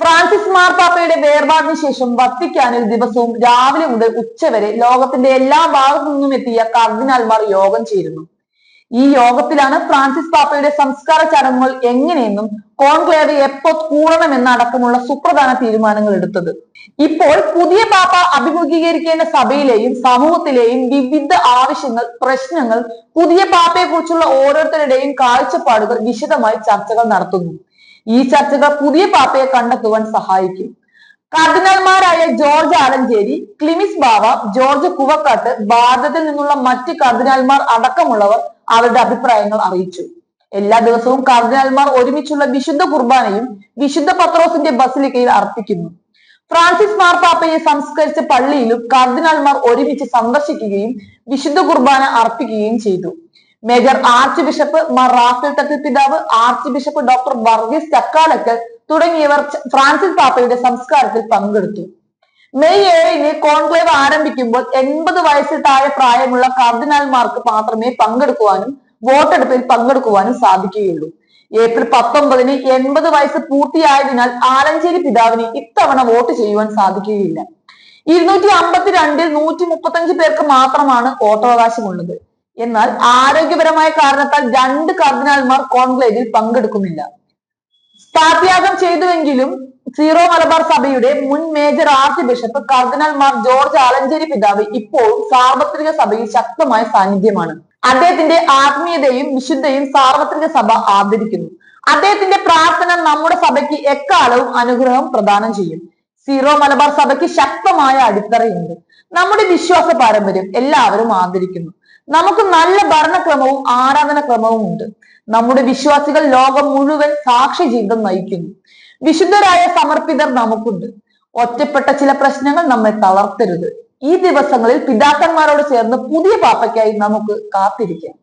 Francis മാർപ്പാപ്പയുടെ വേർപാടിന് ശേഷം വത്തിക്കാനിൽ ദിവസവും രാവിലെ മുതൽ ഉച്ചവരെ ലോകത്തിന്റെ എല്ലാ ഭാഗത്തു നിന്നും എത്തിയ കർദിനാൽമാർ യോഗം ചേരുന്നു. ഈ യോഗത്തിലാണ് ഫ്രാൻസിസ് പാപ്പയുടെ സംസ്കാര ചടങ്ങുകൾ എങ്ങനെയെന്നും കോൺക്ലേവ് എപ്പോ കൂടണമെന്നടക്കമുള്ള സുപ്രധാന തീരുമാനങ്ങൾ എടുത്തത്. ഇപ്പോൾ പുതിയ പാപ്പ അഭിമുഖീകരിക്കേണ്ട സഭയിലെയും സമൂഹത്തിലെയും വിവിധ ആവശ്യങ്ങൾ പ്രശ്നങ്ങൾ പുതിയ പാപ്പയെ കുറിച്ചുള്ള ഓരോരുത്തരുടെയും കാഴ്ചപ്പാടുകൾ വിശദമായി ചർച്ചകൾ നടത്തുന്നു. ഈ ചർച്ചകൾ പുതിയ പാപ്പയെ കണ്ടെത്തുവാൻ സഹായിക്കും. കർദിനാൾമാരായ ജോർജ് ആലഞ്ചേരി ക്ലിമിസ് ബാവ ജോർജ് കുവക്കാട്ട് ഭാരതത്തിൽ നിന്നുള്ള മറ്റ് കർദിനാൾമാർ അടക്കമുള്ളവർ അവരുടെ അഭിപ്രായങ്ങൾ അറിയിച്ചു. എല്ലാ ദിവസവും കർദിനാൾമാർ ഒരുമിച്ചുള്ള വിശുദ്ധ കുർബാനയും വിശുദ്ധ പത്രോസിന്റെ ബസിലിക്കയിൽ അർപ്പിക്കുന്നു. ഫ്രാൻസിസ് മാർപ്പാപ്പയെ സംസ്കരിച്ച പള്ളിയിലും കർദിനാൾമാർ ഒരുമിച്ച് സന്ദർശിക്കുകയും വിശുദ്ധ കുർബാന അർപ്പിക്കുകയും ചെയ്തു. Major archbishop Mar Raphael തട്ടിപ്പിതാവ് archbishop doctor Varghese Chakkalakkal തുടങ്ങിയവർ ഫ്രാൻസിസ് പാപ്പയുടെ സംസ്കാരത്തിൽ പങ്കെടുത്തു. മെയ് ഏഴിന് കോൺക്ലേവ് ആരംഭിക്കുമ്പോൾ എൺപത് വയസ്സിൽ താഴെ പ്രായമുള്ള കർദിനാൽമാർക്ക് മാത്രമേ പങ്കെടുക്കുവാനും വോട്ടെടുപ്പിൽ പങ്കെടുക്കുവാനും സാധിക്കുകയുള്ളൂ. ഏപ്രിൽ പത്തൊമ്പതിന് എൺപത് വയസ്സ് പൂർത്തിയായതിനാൽ ആലഞ്ചേരി പിതാവിന് ഇത്തവണ വോട്ട് ചെയ്യുവാൻ സാധിക്കുകയില്ല. ഇരുന്നൂറ്റി അമ്പത്തിരണ്ടിൽ നൂറ്റി മുപ്പത്തഞ്ച് പേർക്ക് മാത്രമാണ് വോട്ടവകാശമുള്ളത്. എന്നാൽ ആരോഗ്യപരമായ കാരണത്താൽ രണ്ട് കർദിനാൾമാർ കോൺക്ലേവിൽ പങ്കെടുക്കുന്നില്ല. സ്ഥാത്യാഗം ചെയ്തുവെങ്കിലും സീറോ മലബാർ സഭയുടെ മുൻ മേജർ ആർച്ച് ബിഷപ്പ് കർദിനാൽമാർ ജോർജ് ആലഞ്ചേരി പിതാവ് ഇപ്പോഴും സാർവത്രിക സഭയിൽ ശക്തമായ സാന്നിധ്യമാണ്. അദ്ദേഹത്തിന്റെ ആത്മീയതയും വിശുദ്ധയും സാർവത്രിക സഭ ആദരിക്കുന്നു. അദ്ദേഹത്തിന്റെ പ്രാർത്ഥന നമ്മുടെ സഭയ്ക്ക് എക്കാലവും അനുഗ്രഹം പ്രദാനം ചെയ്യും. സീറോ മലബാർ സഭയ്ക്ക് ശക്തമായ അടിത്തറയുണ്ട്. നമ്മുടെ വിശ്വാസ പാരമ്പര്യം എല്ലാവരും ആദരിക്കുന്നു. നമുക്ക് നല്ല ഭരണക്രമവും ആരാധന ക്രമവും ഉണ്ട്. നമ്മുടെ വിശ്വാസികൾ ലോകം മുഴുവൻ സാക്ഷി ജീവിതം നയിക്കുന്നു. വിശുദ്ധരായ സമർപ്പിതർ നമുക്കുണ്ട്. ഒറ്റപ്പെട്ട ചില പ്രശ്നങ്ങൾ നമ്മെ തളർത്തരുത്. ഈ ദിവസങ്ങളിൽ പിതാക്കന്മാരോട് ചേർന്ന് പുതിയ പാപ്പയ്ക്കായി നമുക്ക് കാത്തിരിക്കാം.